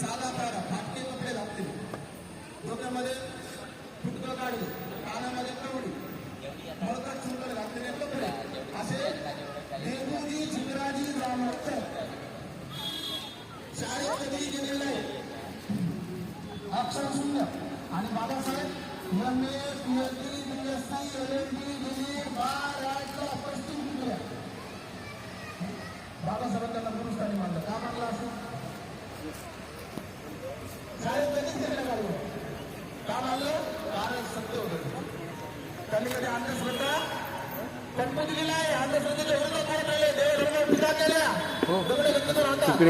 साधा प्राडा फाटके कपडे घातले डोक्यामध्ये फुटकं काढले कानामध्ये कवडी मळकट चुलकट घातलेले कपडे. असे नेहरूजी चित्राजी जांभळकर शाळेत कधीही गेलेले नाही अक्षर शून्य आणि Babasaheb M S P H D B S C L M D सत्य होतं. त्यांनी कधी अंधश्रद्धा पंप दिलेला आहे. अंधश्रद्धेच्या विरोधात बोलत राहिले देव धर्म टीका केल्या. दगडे घेतले तर आणतात.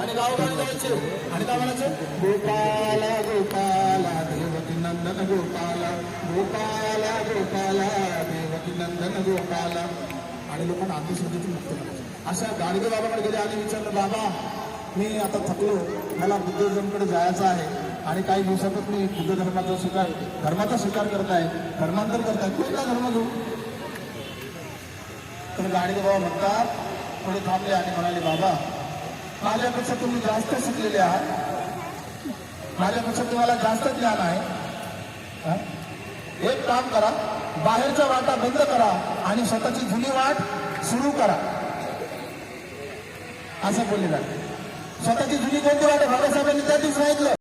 आणि गावोगावी जायचे. आणि काय म्हणायचं? गोपाला गोपाला देवकी नंदन गोपाला. गोपाला गोपाला देवकी नंदन गोपाला. आणि लोकांना अंधश्रद्धेची मुक्त करायचे अशा गाडगे बाबाकडे गेले आणि विचारलं बाबा मी आता थकलो. मला बुद्धिझमकडे जायचं आहे. आणि काही दिवसातच मी बुद्ध धर्माचा स्वीकार धर्माचा स्वीकार करत आहे धर्मांतर करत आहे कोणता धर्म घेऊ तर गाडगे बाबा म्हणतात थोडे थांबले आणि म्हणाले बाबा माझ्यापेक्षा तुम्ही जास्त शिकलेले आहात. माझ्यापेक्षा तुम्हाला जास्त ज्ञान आहे. एक काम करा बाहेरच्या वाटा बंद करा आणि स्वतःची जुनी वाट सुरू करा. असं बोलले जाते स्वतःची जुनी कोणती वाट बाबासाहेबांनी त्या दिवशी सांगितलं.